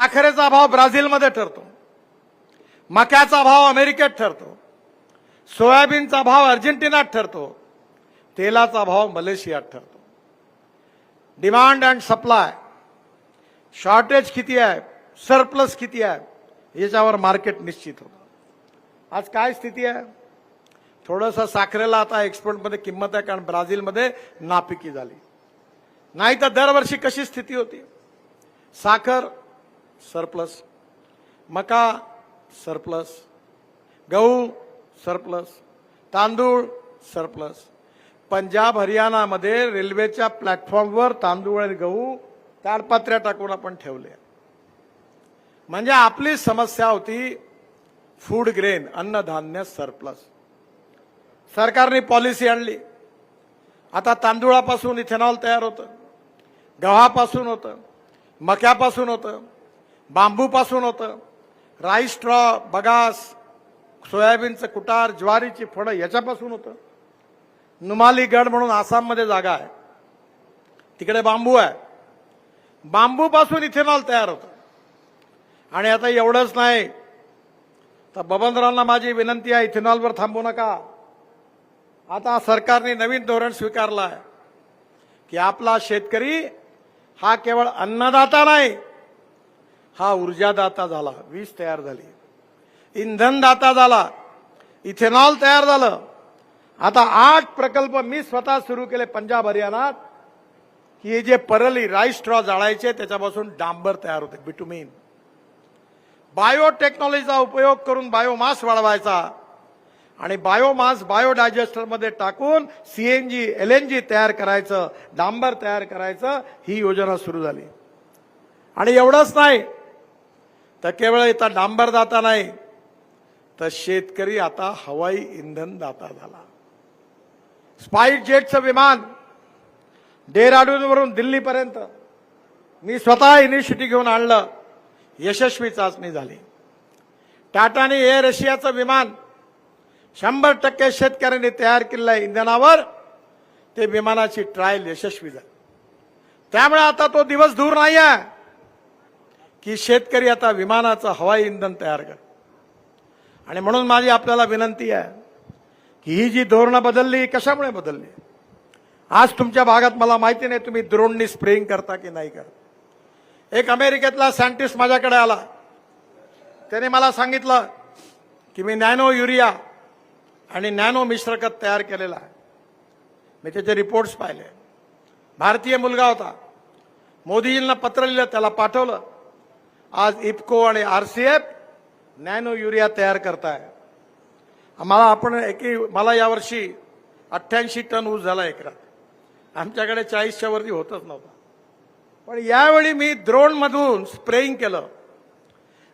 साखरेचा भाव ब्राझीलमध्ये ठरतो. मक्याचा भाव अमेरिकेत ठरतो. सोयाबीनचा भाव अर्जेंटिनात ठरतो. तेलाचा भाव मलेशियात ठरतो. डिमांड अँड सप्लाय शॉर्टेज किती आहे? सरप्लस किती आहे? याच्यावर मार्केट निश्चित होतं. आज काय स्थिती आहे? थोडंसं साखरेला आता एक्सपोर्टमध्ये किंमत आहे कारण ब्राझीलमध्ये नापिकी झाली. नाही तर दरवर्षी कशी स्थिती होती? साखर सरप्लस मका सरप्लस गहू सरप्लस तांदूळ सरप्लस. पंजाब हरियाणामध्ये रेल्वेच्या प्लॅटफॉर्मवर तांदूळ आणि गहू ताडपात्र्या टाकून आपण ठेवले. म्हणजे आपली समस्या होती फूड ग्रेन अन्नधान्य सरप्लस सरकारने पॉलिसी आणली. आता तांदूळापासून इथेनॉल तयार होतं. गव्हापासून होतं. मक्यापासून होतं. बांबूपासून होतं. राईस स्ट्रॉ बगास सोयाबीनचं कुटार ज्वारीची फळं याच्यापासून होतं. नुमालीगड म्हणून आसाममध्ये जागा आहे. तिकडे बांबू आहे. बांबूपासून इथेनॉल तयार होतं. आणि आता एवढंच नाही तर बबनरावांना माझी विनंती आहे इथेनॉलवर थांबू नका. आता सरकारने नवीन धोरण स्वीकारलं आहे की आपला शेतकरी हा केवळ अन्नदाता नाही हा ऊर्जादाता झाला वीज तयार झाली. इंधनदाता झाला इथेनॉल तयार झालं. आता आठ प्रकल्प मी स्वतः सुरू केले पंजाब हरियाणात की हे जे परली राईस स्ट्रॉ जाळायचे त्याच्यापासून डांबर तयार होते बिटुमिन बायोटेक्नॉलॉजीचा उपयोग करून बायोमास वाढवायचा आणि बायोमास बायोडायजेस्टरमध्ये टाकून सीएनजी एल एन जी तयार करायचं डांबर तयार करायचं ही योजना सुरू झाली. आणि एवढंच नाही तर केवळ इथं डांबर दाता नाही तर शेतकरी आता हवाई इंधन दाता झाला. स्पाईस जेटचं विमान डेहराडूनवरून दिल्लीपर्यंत मी स्वतः इनिशिएटिव्ह घेऊन आणलं. यशस्वी चाचणी झाली. टाटाने एअर रशियाचं विमान शंभर टक्के शेतकऱ्यांनी तयार केलेल्या इंधनावर ते विमानाची ट्रायल यशस्वी झाली. त्यामुळे आता तो दिवस दूर नाही आहे की शेतकरी आता विमानाचं हवाई इंधन तयार कर. आणि म्हणून माझी आपल्याला विनंती आहे की ही जी धोरणं बदलली कशामुळे बदलली? आज तुमच्या भागात मला माहिती नाही तुम्ही द्रोणनी स्प्रेइंग करता की नाही करत. एक अमेरिकेतला सायंटिस्ट माझ्याकडे आला. त्याने मला सांगितलं की मी नॅनो युरिया आणि नॅनो मिश्रखत तयार केलेला आहे. मी त्याचे रिपोर्ट्स पाहिले. भारतीय मुलगा होता. मोदीजींना पत्र लिहिलं त्याला पाठवलं. आज इफ्को आणि R C F nano urea तयार करताय. आम्हाला आपण एकी मला यावर्षी अठ्ठ्याऐंशी टन ऊस झाला एकरात. आमच्याकडे चाळीसच्या वरती होतच नव्हता. पण यावेळी मी द्रोणमधून स्प्रेइंग केलं.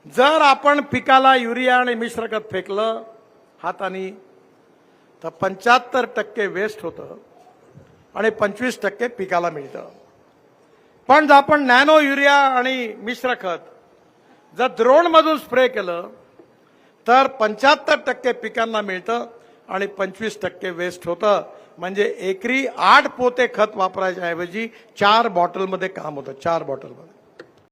जर आपण पिकाला युरिया आणि मिश्रखत फेकलं हाताने तर पंच्याहत्तर टक्के वेस्ट होतं आणि पंचवीस टक्के पिकाला मिळतं. पण जर आपण नॅनो युरिया आणि मिश्र खत जर द्रोणमधून स्प्रे केलं तर पंच्याहत्तर टक्के पिकांना मिळतं आणि पंचवीस टक्के वेस्ट होतं. म्हणजे एकरी आठ पोते खत वापरायच्या ऐवजी चार बॉटलमध्ये काम होतं चार बॉटलमध्ये